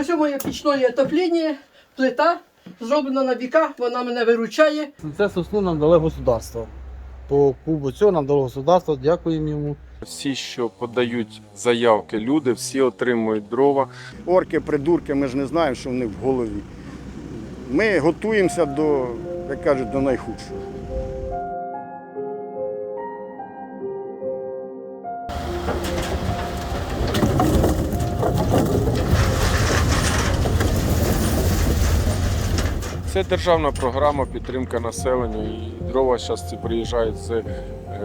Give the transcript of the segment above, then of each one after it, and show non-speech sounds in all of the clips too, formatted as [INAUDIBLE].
Ось моє пічне отоплення, плита, зроблена на віка, вона мене виручає. Це сосну нам дало государство. По кубу цього нам дало государство, дякуємо йому. Всі, що подають заявки, люди, всі отримують дрова. Орки, придурки, ми ж не знаємо, що в них в голові. Ми готуємося до, як кажуть, до найхудшого. Це державна програма підтримка населення. І дрова зараз приїжджають з е,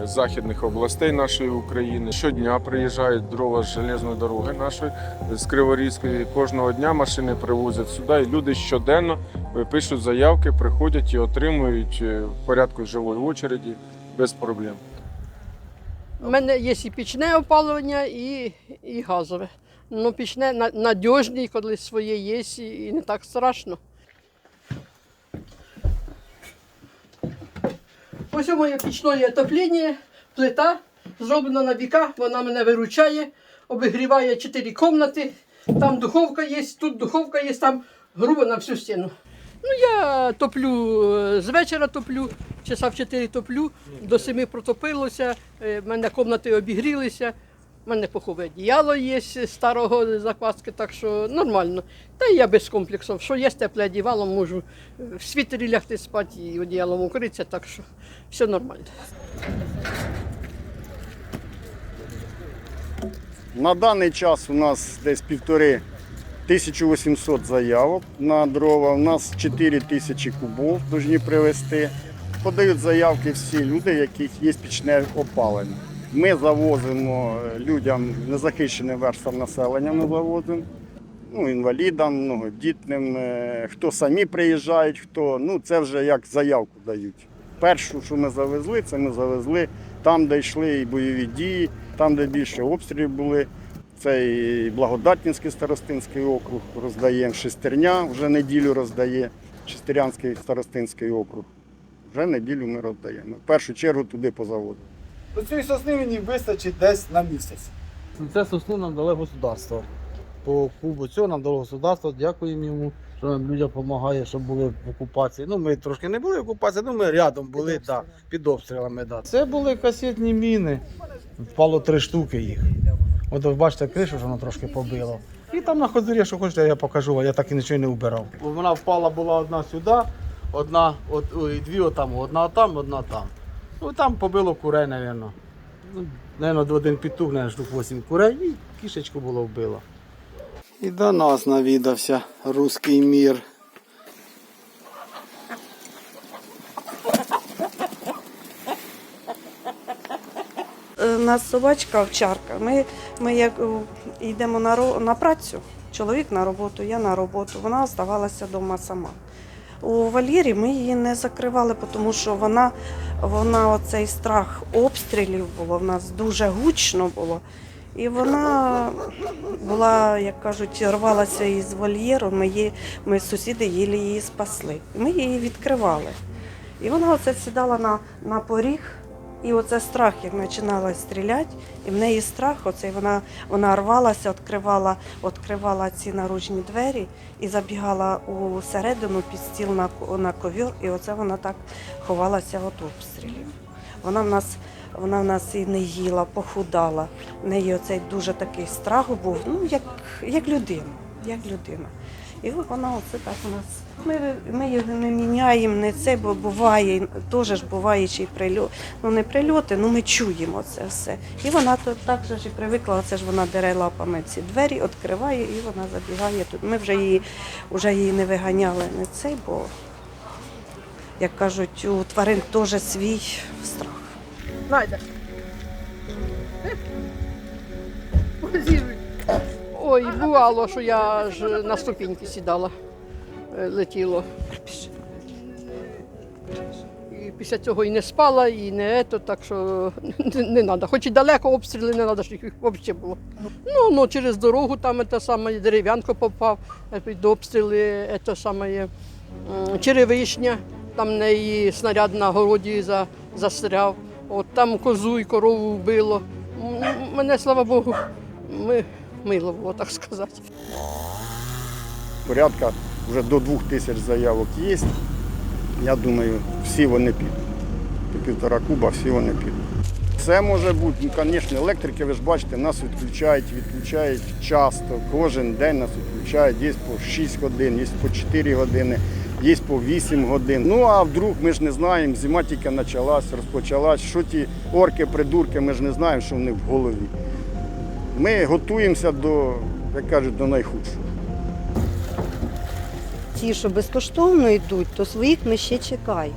західних областей нашої України. Щодня приїжджають дрова з железної дороги нашої з Криворізької. Кожного дня машини привозять сюди. І люди щоденно пишуть заявки, приходять і отримують е, в порядку живої очереді без проблем. У мене є і пічне опалення, і, і газове. Ну, пічне на- надіжне, коли своє є, і не так страшно. Ось моє пічне отоплення, плита, зроблена на віка, вона мене виручає, обігріває чотири кімнати, там духовка є, тут духовка є, там грубо на всю стіну. Ну, я топлю е, з вечора топлю, часа в 4 топлю, до 7 протопилося, е, в мене кімнати обігрілися, в мене пухове одіяло є з старого закваски, так що нормально. Та я без комплексів. Що є тепле одіяло, можу е, в світері лягти спати і одіялом укритися, так що все нормально. На даний час у нас десь півтори 1800 заявок на дрова. У нас 4 тисячі кубов повинні привезти. Подають заявки всі люди, яких є пічне опалення. Ми завозимо е, людям незахищеним верствам населення. Ми завозимо. Ну, інвалідам, многодітним, е, хто самі приїжджають, хто ну це вже як заявку дають. Першу, що ми завезли, це ми завезли там, де йшли і бойові дії, там, де більше обстрілів були. Це і Благодатнінський старостинський округ роздаємо, Шестерня вже неділю роздає, Шестерянський старостинський округ. Вже неділю ми роздаємо. В першу чергу туди по заводу. До цієї сосни мені вистачить десь на місяць. Це сосну нам дало государство. По кубу цього нам дало государство, дякуємо йому, що нам людям допомагає, щоб були в окупації. Ну, ми трошки не були в окупації, ну ми рядом були, да, під обстрілами. Да. Це були касетні міни. Впало три штуки їх. От ви бачите кришу, що воно трошки побило. І там на ходорі, що хочете, я покажу, вам, я так і нічого не вбирав. Вона впала була одна сюди, одна, от, ой, дві отам, одна там, одна там. Ну там побило курей, мабуть. Ну, Наверно, один петух, наверно, штук 8 курей і кішечку було вбило. І до нас навідався руський мір. Е, У нас собачка овчарка. Ми, ми як е, йдемо на, на працю, чоловік на роботу, я на роботу. Вона залишилася вдома сама. У вольєрі ми її не закривали, тому що вона, вона оцей страх обстрілів було, в нас дуже гучно було. І вона була, як кажуть, рвалася із вольєру. Ми, її, ми сусіди її, її спасли. Ми її відкривали. І вона оце сідала на, на поріг, і оце страх, як починала стріляти, і в неї страх, оцей вона, вона рвалася, відкривала, відкривала ці наружні двері і забігала у середину під стіл на, на ковір, і оце вона так ховалася від обстрілів. Вона в нас, вона в нас і не їла, похудала. В неї оцей дуже такий страх був, ну як, як людина, як людина. І вона оце так у нас. Ми, ми його не міняємо, не це, бо буває, теж ж буває ще й прильот. Ну не прильоти, ну ми чуємо це все. І вона то так же ж і привикла, це ж вона дере лапами ці двері, відкриває і вона забігає тут. Ми вже її, вже її не виганяли, не цей, бо, як кажуть, у тварин теж свій страх. Найде. Ой, бувало, що я ж на ступіньки сідала, е, летіло. І після цього і не спала, і не ето, так що [LAUGHS] не, треба. Хоч і далеко обстріли не треба, щоб їх взагалі було. Ну, ну, через дорогу там те саме дерев'янко попав, е, під обстріли, те саме черевишня, там неї снаряд на городі за, застряв. От там козу і корову вбило. Мене, слава Богу, ми, мило було, так сказати. порядка вже до 2 тисяч заявок є. Я думаю, всі вони підуть. Півтора куба всі вони підуть. Це може бути, ну, звісно, електрики, ви ж бачите, нас відключають, відключають часто, кожен день нас відключають, є по 6 годин, є по 4 години, є по 8 годин. Ну а вдруг ми ж не знаємо, зима тільки почалась, розпочалась, що ті орки, придурки, ми ж не знаємо, що в них в голові. Ми готуємося до, як кажуть, до найхудшого. ті, що безкоштовно йдуть, то своїх ми ще чекаємо.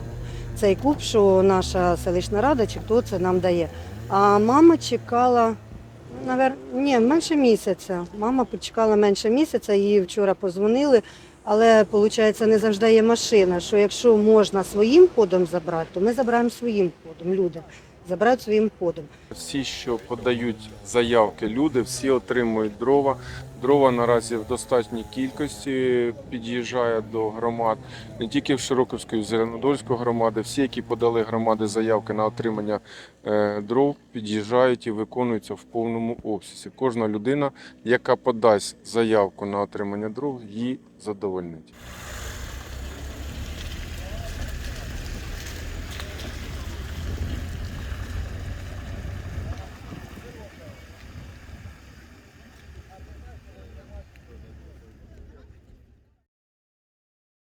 Цей клуб, що наша селищна рада, чи хто це нам дає. А мама чекала, навер... ні, менше місяця. Мама почекала менше місяця, їй вчора позвонили, але виходить, не завжди є машина. Що якщо можна своїм ходом забрати, то ми забираємо своїм ходом. Люди забирають своїм ходом. Всі, що подають заявки, люди, всі отримують дрова. Дрова наразі в достатній кількості під'їжджає до громад, не тільки в Широківської, в Зеленодольську громади. Всі, які подали громади заявки на отримання е, дров, під'їжджають і виконуються в повному обсязі. Кожна людина, яка подасть заявку на отримання дров, її задовольнить.